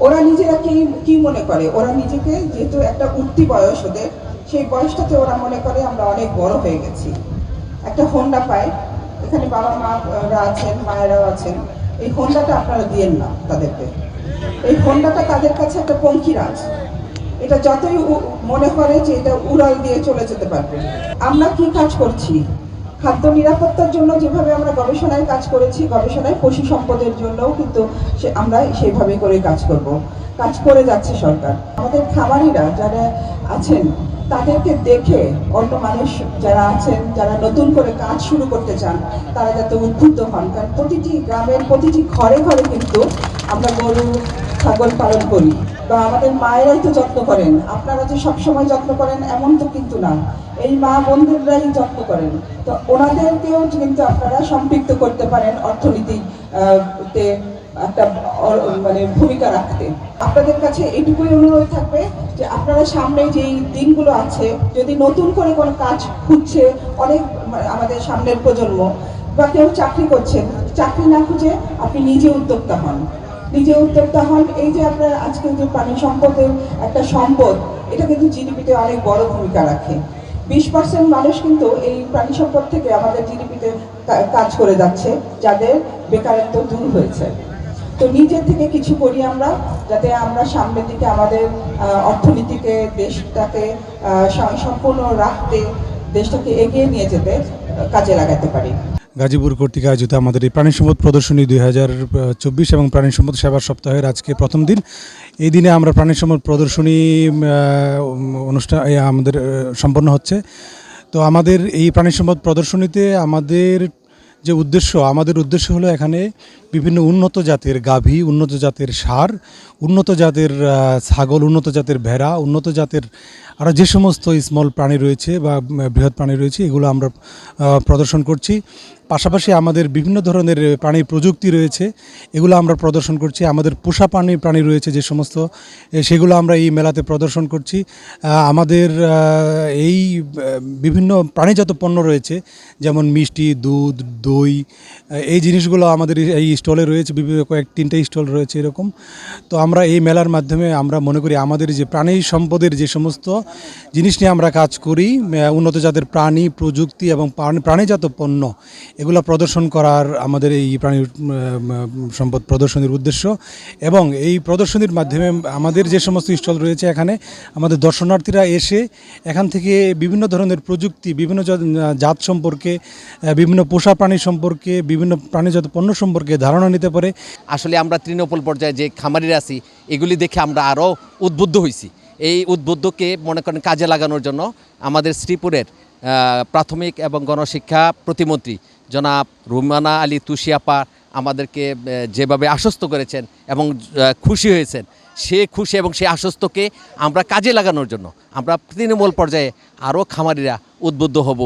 ওরা নিজেরা কি কি মনে করে? ওরা নিজেকে যেহেতু একটা উঠতি বয়স ওদের, সেই বয়সটাতে ওরা মনে করে আমরা অনেক বড় হয়ে গেছি। একটা হোন্ডা পায়। এখানে বাবা মারা আছেন, মায়েরাও আছেন। এই হোন্ডাটা আপনারা দিয়েন না তাদেরকে। এই হোন্ডাটা তাদের কাছে একটা পঙ্কিরাজ এটা যতই মনে করে যে এটা উড়াল দিয়ে চলে যেতে পারবে। আমরা কি কাজ করছি? খাদ্য নিরাপত্তার জন্য যেভাবে আমরা গবেষণায় কাজ করেছি, গবেষণায় পশু সম্পদের জন্যও কিন্তু সে, আমরা সেইভাবে করে কাজ করব। কাজ করে যাচ্ছে সরকার। আমাদের খামারিরা যারা আছেন, তাদেরকে দেখে অন্য মানুষ যারা আছেন, যারা নতুন করে কাজ শুরু করতে চান, তারা যাতে উদ্বুদ্ধ হন। কারণ প্রতিটি গ্রামের প্রতিটি ঘরে ঘরে কিন্তু আমরা গরু ছাগল পালন করি। বা আমাদের মায়েরাই তো যত্ন করেন। আপনারা যে সবসময় যত্ন করেন, এমন তো কিন্তু না। এই মা বোনদেররাই যত্ন করেন। তো ওনাদেরকেও কিন্তু আপনারা সম্পৃক্ত করতে পারেন অর্থনীতি তে একটা মানে ভূমিকা রাখতে। আপনাদের কাছে এটুকুই অনুরোধ থাকবে যে আপনারা সামনে যেই দিনগুলো আছে, যদি নতুন করে কোনো কাজ খুঁজছে, অনেক মানে আমাদের সামনের প্রজন্ম, বা কেউ চাকরি করছেন, চাকরি না খুঁজে আপনি নিজে উদ্যোক্তা হন। নিজে উদ্যোক্তা হন এই যে আপনার আজকে যে প্রাণী সম্পদের একটা সম্পদ, এটা কিন্তু জিডিপিতে অনেক বড় ভূমিকা রাখে। বিশ পার্সেন্ট মানুষ কিন্তু এই প্রাণী সম্পদ থেকে আমাদের জিডিপিতে কাজ করে যাচ্ছে, যাদের বেকারত্ব দূর হয়েছে। তো নিজের থেকে কিছু করি আমরা, যাতে আমরা সামনের দিকে আমাদের অর্থনীতিকে, দেশটাকে সম্পূর্ণ রাখতে, দেশটাকে এগিয়ে নিয়ে যেতে কাজে লাগাতে পারি। গাজীপুর কর্তৃক আয়োজিত আমাদের এই প্রাণী সম্পদ প্রদর্শনী দুই হাজার চব্বিশ এবং প্রাণী সম্পদ সেবা সপ্তাহের আজকে প্রথম দিন। এই দিনে আমরা প্রাণী সম্পদ প্রদর্শনী অনুষ্ঠান আমাদের সম্পন্ন হচ্ছে। তো আমাদের এই প্রাণী সম্পদ প্রদর্শনীতে আমাদের যে উদ্দেশ্য, আমাদের উদ্দেশ্য হলো এখানে বিভিন্ন উন্নত জাতের গাভী, উন্নত জাতের সার উন্নত জাতের ছাগল, উন্নত জাতের ভেড়া, উন্নত জাতের আরও যে সমস্ত স্মল প্রাণী রয়েছে বা বৃহৎ প্রাণী রয়েছে, এগুলো আমরা প্রদর্শন করছি। পাশাপাশি আমাদের বিভিন্ন ধরনের প্রাণী প্রযুক্তি রয়েছে, এগুলো আমরা প্রদর্শন করছি। আমাদের পোষা প্রাণী প্রাণী রয়েছে যে সমস্ত সেগুলো আমরা এই মেলাতে প্রদর্শন করছি। আমাদের এই বিভিন্ন প্রাণীজাত পণ্য রয়েছে, যেমন মিষ্টি, দুধ, দই এই জিনিসগুলো আমাদের এই স্টলে রয়েছে বিভিন্ন কয়েক, তিনটে স্টল রয়েছে এরকম। তো আমরা এই মেলার মাধ্যমে আমরা মনে করি আমাদের যে প্রাণী সম্পদের যে সমস্ত জিনিস নিয়ে আমরা কাজ করি উন্নত জাতের প্রাণী, প্রযুক্তি এবং প্রাণীজাত পণ্য, এগুলো প্রদর্শন করার আমাদের এই প্রাণী সম্পদ প্রদর্শনীর উদ্দেশ্য। এবং এই প্রদর্শনীর মাধ্যমে আমাদের যে সমস্ত স্টল রয়েছে এখানে, আমাদের দর্শনার্থীরা এসে এখান থেকে বিভিন্ন ধরনের প্রযুক্তি, বিভিন্ন জাত সম্পর্কে বিভিন্ন পোষা প্রাণী সম্পর্কে, বিভিন্ন প্রাণীজাত পণ্য সম্পর্কে ধারণা নিতে পারে। আসলে আমরা তৃণমূল পর্যায়ে যে খামারিরা আছি, এগুলি দেখে আমরা আরও উদ্বুদ্ধ হয়েছি এই উদ্বুদ্ধকে মনে করেন কাজে লাগানোর জন্য আমাদের শ্রীপুরের প্রাথমিক এবং গণশিক্ষা প্রতিমন্ত্রী জনাব রুমানা আলী তুষিয়াপা আমাদেরকে যেভাবে আশ্বস্ত করেছেন এবং খুশি হয়েছেন, সে খুশি এবং সে আশ্বস্তকে আমরা কাজে লাগানোর জন্য আমরা তৃণমূল পর্যায়ে আরও খামারিরা উদ্বুদ্ধ হব।